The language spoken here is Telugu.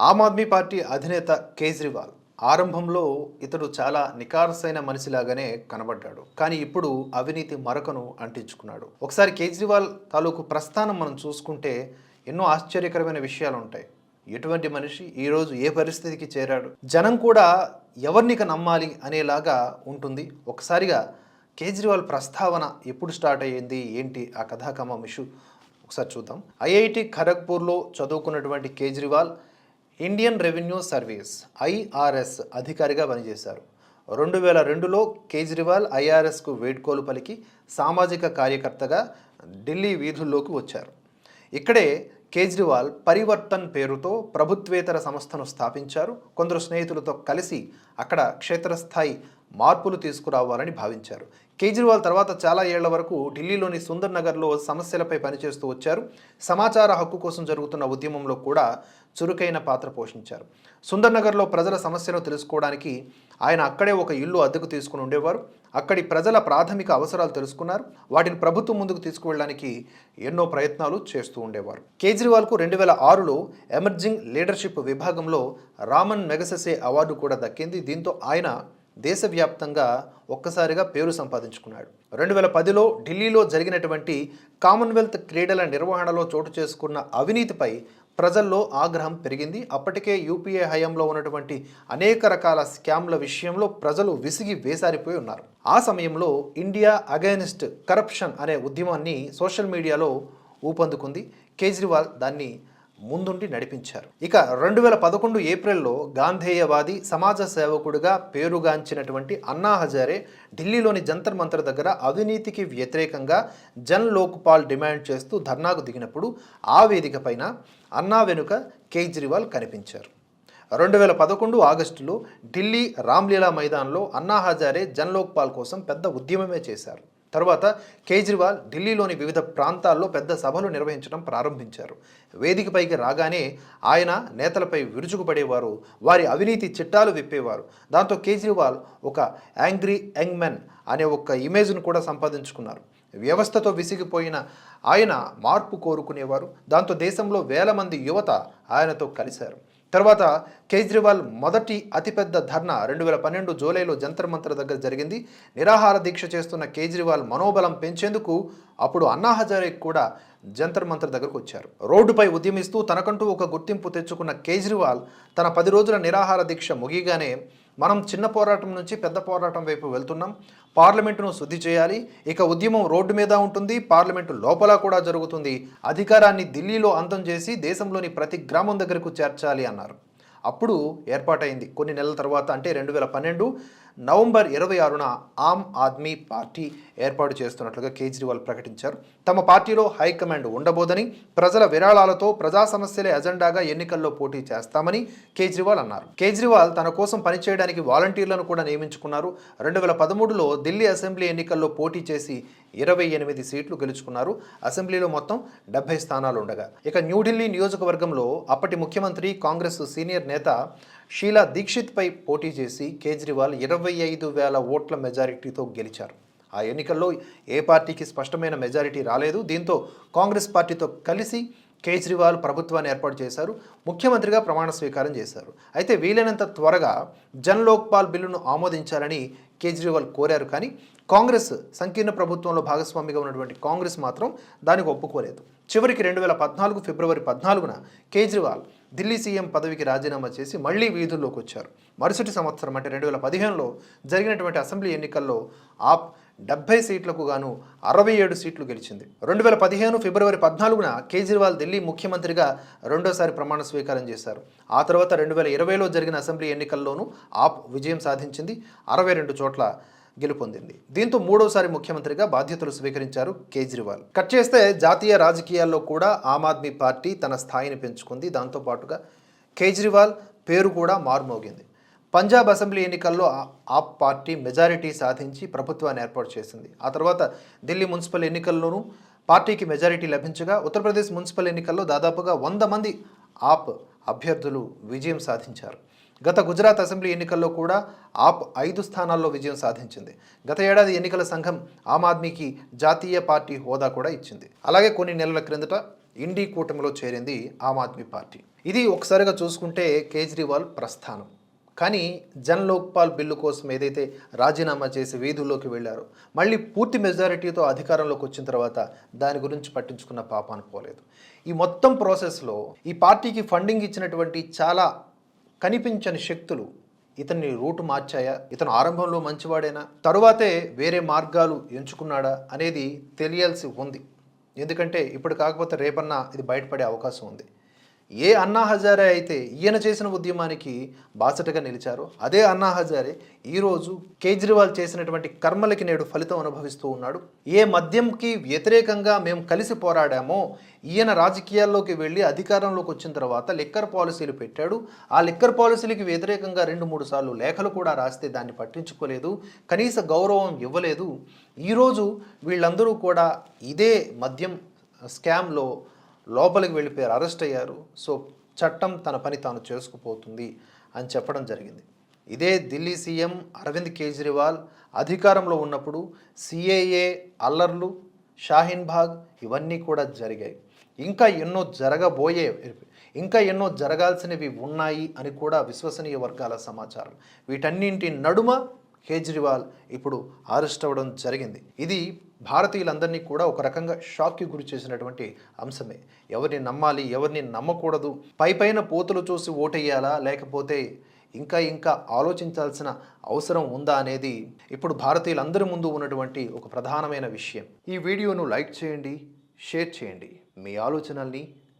ఆమ్ ఆద్మీ పార్టీ అధినేత కేజ్రీవాల్ ఆరంభంలో ఇతడు చాలా నికార్సైన మనిషిలాగానే కనబడ్డాడు. కానీ ఇప్పుడు అవినీతి మరకను అంటించుకున్నాడు. ఒకసారి కేజ్రీవాల్ తాలూకు ప్రస్థానం మనం చూసుకుంటే ఎన్నో ఆశ్చర్యకరమైన విషయాలు ఉంటాయి ఎటువంటి మనిషి ఈరోజు ఏ పరిస్థితికి చేరాడు? జనం కూడా ఎవరినిక నమ్మాలి అనేలాగా ఉంటుంది. ఒకసారిగా కేజ్రీవాల్ ప్రస్తావన ఎప్పుడు స్టార్ట్ అయ్యింది? ఏంటి ఆ కథాకమ ఇష్యూ? ఒకసారి చూద్దాం. ఐఐటి ఖరగ్పూర్లో చదువుకున్నటువంటి Kejriwal Indian revenue service IRS అధికారిగా పనిచేశారు. రెండు వేల రెండులో కేజ్రీవాల్ ఐఆర్ఎస్కు వేడ్కోలు పలికి సామాజిక కార్యకర్తగా ఢిల్లీ వీధుల్లోకి వచ్చారు. ఇక్కడే కేజ్రీవాల్ పరివర్తన్ పేరుతో ప్రభుత్వేతర సంస్థను స్థాపించారు. కొందరు స్నేహితులతో కలిసి అక్కడ క్షేత్రస్థాయి మార్పులు తీసుకురావాలని భావించారు. కేజ్రీవాల్ తర్వాత చాలా ఏళ్ళ వరకు ఢిల్లీలోని సుందర్ నగర్లో సమస్యలపై పనిచేస్తూ వచ్చారు. సమాచార హక్కు కోసం జరుగుతున్న ఉద్యమంలో కూడా చురుకైన పాత్ర పోషించారు. సుందర్నగర్లో ప్రజల సమస్యను తెలుసుకోవడానికి ఆయన అక్కడే ఒక ఇల్లు అద్దెకు తీసుకుని ఉండేవారు. అక్కడి ప్రజల ప్రాథమిక అవసరాలు తెలుసుకున్నారు. వాటిని ప్రభుత్వం ముందుకు తీసుకువెళ్ళడానికి ఎన్నో ప్రయత్నాలు చేస్తూ ఉండేవారు. కేజ్రీవాల్కు రెండు వేల ఆరులో ఎమర్జింగ్ లీడర్షిప్ విభాగంలో రామన్ మెగసెసే అవార్డు కూడా దక్కింది. దీంతో ఆయన దేశవ్యాప్తంగా ఒక్కసారిగా పేరు సంపాదించుకున్నాడు. రెండు వేల పదిలో ఢిల్లీలో జరిగినటువంటి కామన్వెల్త్ క్రీడల నిర్వహణలో చోటు చేసుకున్న అవినీతిపై ప్రజల్లో ఆగ్రహం పెరిగింది. అప్పటికే యూపీఏ హయాంలో ఉన్నటువంటి అనేక రకాల స్కామ్ల విషయంలో ప్రజలు విసిగి వేసారిపోయి ఉన్నారు. ఆ సమయంలో ఇండియా అగైనిస్ట్ కరప్షన్ అనే ఉద్యమాన్ని సోషల్ మీడియాలో ఊపందుకుంది. కేజ్రీవాల్ దాన్ని ముందుండి నడిపించారు. ఇక రెండు వేల పదకొండు ఏప్రిల్లో గాంధేయవాది సమాజ సేవకుడిగా పేరుగాంచినటువంటి అన్నా హజారే ఢిల్లీలోని జంతర్ మంతర్ దగ్గర అవినీతికి వ్యతిరేకంగా జన్ లోక్పాల్ డిమాండ్ చేస్తూ ధర్నాకు దిగినప్పుడు ఆ వేదిక పైన అన్నా వెనుక కేజ్రీవాల్ కనిపించారు. రెండు వేల పదకొండు ఆగస్టులో ఢిల్లీ రామ్లీలా మైదాన్లో అన్నా హజారే జన్ లోక్పాల్ కోసం పెద్ద ఉద్యమమే చేశారు. తర్వాత కేజ్రీవాల్ ఢిల్లీలోని వివిధ ప్రాంతాల్లో పెద్ద సభలు నిర్వహించడం ప్రారంభించారు. వేదికపైకి రాగానే ఆయన నేతలపై విరుచుకుపడేవారు వారి అవినీతి చిట్టాలు విప్పేవారు. దాంతో కేజ్రీవాల్ ఒక యాంగ్రీ యంగ్ మెన్ అనే ఒక ఇమేజ్ను కూడా సంపాదించుకున్నారు. వ్యవస్థతో విసిగిపోయిన ఆయన మార్పు కోరుకునేవారు. దాంతో దేశంలో వేల మంది యువత ఆయనతో కలిశారు. తర్వాత కేజ్రీవాల్ మొదటి అతిపెద్ద ధర్నా రెండు వేల పన్నెండు జూలైలో జంతర్ మంతర్ దగ్గర జరిగింది. నిరాహార దీక్ష చేస్తున్న కేజ్రీవాల్ మనోబలం పెంచేందుకు అప్పుడు అన్నా హజారే కూడా జంతర్ మంతర్ దగ్గరకు వచ్చారు. రోడ్డుపై ఉద్యమిస్తూ తనకంటూ ఒక గుర్తింపు తెచ్చుకున్న కేజ్రీవాల్ తన పది రోజుల నిరాహార దీక్ష ముగిగానే మనం చిన్న పోరాటం నుంచి పెద్ద పోరాటం వైపు వెళ్తున్నాం. పార్లమెంటును శుద్ధి చేయాలి. ఇక ఉద్యమం రోడ్డు మీద ఉంటుంది. పార్లమెంటు లోపల కూడా జరుగుతుంది. అధికారాన్ని ఢిల్లీలో అంతం చేసి దేశంలోని ప్రతి గ్రామం దగ్గరకు చేర్చాలి అన్నారు. అప్పుడు ఏర్పాటైంది. కొన్ని నెలల తర్వాత అంటే రెండు వేల పన్నెండు నవంబర్ ఇరవై ఆరున ఆమ్ ఆద్మీ పార్టీ ఏర్పాటు చేస్తున్నట్లుగా కేజ్రీవాల్ ప్రకటించారు. తమ పార్టీలో హైకమాండ్ ఉండబోదని ప్రజల విరాళాలతో ప్రజా సమస్యలే ఎజెండాగా ఎన్నికల్లో పోటీ చేస్తామని కేజ్రీవాల్ అన్నారు. కేజ్రీవాల్ తన కోసం పనిచేయడానికి వాలంటీర్లను కూడా నియమించుకున్నారు. రెండు వేల పదమూడులో ఢిల్లీ అసెంబ్లీ ఎన్నికల్లో పోటీ చేసి ఇరవై ఎనిమిది సీట్లు గెలుచుకున్నారు. అసెంబ్లీలో మొత్తం డెబ్బై స్థానాలు ఉండగా ఇక న్యూఢిల్లీ నియోజకవర్గంలో అప్పటి ముఖ్యమంత్రి కాంగ్రెస్ సీనియర్ నేత షీలా దీక్షిత్పై పోటీ చేసి కేజ్రీవాల్ ఇరవై ఐదు వేల ఓట్ల మెజారిటీతో గెలిచారు. ఆ ఎన్నికల్లో ఏ పార్టీకి స్పష్టమైన మెజారిటీ రాలేదు. దీంతో కాంగ్రెస్ పార్టీతో కలిసి కేజ్రీవాల్ ప్రభుత్వాన్ని ఏర్పాటు చేశారు ముఖ్యమంత్రిగా ప్రమాణ స్వీకారం చేశారు. అయితే వీలైనంత త్వరగా జన్ లోక్పాల్ బిల్లును ఆమోదించాలని కేజ్రీవాల్ కోరారు. కానీ కాంగ్రెస్ సంకీర్ణ ప్రభుత్వంలో భాగస్వామిగా ఉన్నటువంటి కాంగ్రెస్ మాత్రం దానికి ఒప్పుకోలేదు. చివరికి రెండు వేల పద్నాలుగు ఫిబ్రవరి పద్నాలుగున కేజ్రీవాల్ ఢిల్లీ సీఎం పదవికి రాజీనామా చేసి మళ్ళీ వీధుల్లోకి వచ్చారు. మరుసటి సంవత్సరం అంటే రెండు వేల పదిహేనులో జరిగినటువంటి అసెంబ్లీ ఎన్నికల్లో ఆప్ డెబ్బై సీట్లకు గాను అరవై ఏడు సీట్లు గెలిచింది. రెండు వేల పదిహేను ఫిబ్రవరి పద్నాలుగున కేజ్రీవాల్ ఢిల్లీ ముఖ్యమంత్రిగా రెండోసారి ప్రమాణ స్వీకారం చేశారు. ఆ తర్వాత రెండు వేల ఇరవైలో జరిగిన అసెంబ్లీ ఎన్నికల్లోనూ ఆప్ విజయం సాధించింది. అరవై రెండు చోట్ల గెలుపొందింది. దీంతో మూడోసారి ముఖ్యమంత్రిగా బాధ్యతలు స్వీకరించారు కేజ్రీవాల్. కట్ చేస్తే జాతీయ రాజకీయాల్లో కూడా ఆమ్ ఆద్మీ పార్టీ తన స్థాయిని పెంచుకుంది. దాంతోపాటుగా కేజ్రీవాల్ పేరు కూడా మారుమోగింది. పంజాబ్ అసెంబ్లీ ఎన్నికల్లో ఆప్ పార్టీ మెజారిటీ సాధించి ప్రభుత్వాన్ని ఏర్పాటు చేసింది. ఆ తర్వాత ఢిల్లీ మున్సిపల్ ఎన్నికల్లోనూ పార్టీకి మెజారిటీ లభించగా ఉత్తరప్రదేశ్ మున్సిపల్ ఎన్నికల్లో దాదాపుగా వంద మంది ఆప్ అభ్యర్థులు విజయం సాధించారు. గత గుజరాత్ అసెంబ్లీ ఎన్నికల్లో కూడా ఆప్ ఐదు స్థానాల్లో విజయం సాధించింది. గత ఏడాది ఎన్నికల సంఘం ఆమ్ ఆద్మీకి జాతీయ పార్టీ హోదా కూడా ఇచ్చింది. అలాగే కొన్ని నెలల క్రిందట ఇండీ కూటమిలో చేరింది ఆమ్ ఆద్మీ పార్టీ. ఇది ఒకసారిగా చూసుకుంటే కేజ్రీవాల్ ప్రస్థానం. కానీ జన్ లోక్పాల్ బిల్లు కోసం ఏదైతే రాజీనామా చేసి వీధుల్లోకి వెళ్ళారో మళ్ళీ పూర్తి మెజారిటీతో అధికారంలోకి వచ్చిన తర్వాత దాని గురించి పట్టించుకున్న పాపాను పోలేదు ఈ మొత్తం ప్రాసెస్లో ఈ పార్టీకి ఫండింగ్ ఇచ్చినటువంటి చాలా కనిపించని శక్తులు ఇతన్ని రూటు మార్చాయా? ఇతను ఆరంభంలో మంచివాడేనా? తరువాతే వేరే మార్గాలు ఎంచుకున్నాడా అనేది తెలియాల్సి ఉంది. ఎందుకంటే ఇప్పుడు కాకపోతే రేపన్నా ఇది బయటపడే అవకాశం ఉంది. ఏ అన్నా హజారే అయితే ఈయన చేసిన ఉద్యమానికి బాసటగా నిలిచారో అదే అన్నా హజారే ఈరోజు కేజ్రీవాల్ చేసినటువంటి కర్మలకి నేడు ఫలితం అనుభవిస్తూ ఉన్నాడు. ఏ మద్యంకి వ్యతిరేకంగా మేము కలిసి పోరాడామో ఈయన రాజకీయాల్లోకి వెళ్ళి అధికారంలోకి వచ్చిన తర్వాత లిక్కర్ పాలసీలు పెట్టాడు. ఆ లిక్కర్ పాలసీలకి వ్యతిరేకంగా రెండు మూడు సార్లు లేఖలు కూడా రాస్తే దాన్ని పట్టించుకోలేదు కనీస గౌరవం ఇవ్వలేదు. ఈరోజు వీళ్ళందరూ కూడా ఇదే మద్యం స్కామ్లో లోపలికి వెళ్ళిపోయారు అరెస్ట్ అయ్యారు. సో చట్టం తన పని తాను చేసుకుపోతుంది అని చెప్పడం జరిగింది. ఇదే ఢిల్లీ సీఎం అరవింద్ కేజ్రీవాల్ అధికారంలో ఉన్నప్పుడు సిఏఏ అల్లర్లు షాహీన్ బాగ్ ఇవన్నీ కూడా జరిగాయి. ఇంకా ఎన్నో జరగబోయే ఇంకా ఎన్నో జరగాల్సినవి ఉన్నాయి అని కూడా విశ్వసనీయ వర్గాల సమాచారం. వీటన్నింటి నడుమ కేజ్రీవాల్ ఇప్పుడు అరెస్ట్ అవ్వడం జరిగింది. ఇది భారతీయులందరినీ కూడా ఒక రకంగా షాక్కి గురి చేసినటువంటి అంశమే. ఎవరిని నమ్మాలి ఎవరిని నమ్మకూడదు పై పైన పోతులు చూసి ఓటేయాలా లేకపోతే ఇంకా ఇంకా ఆలోచించాల్సిన అవసరం ఉందా అనేది ఇప్పుడు భారతీయులందరి ముందు ఉన్నటువంటి ఒక ప్రధానమైన విషయం. ఈ వీడియోను లైక్ చేయండి షేర్ చేయండి. మీ ఆలోచనల్ని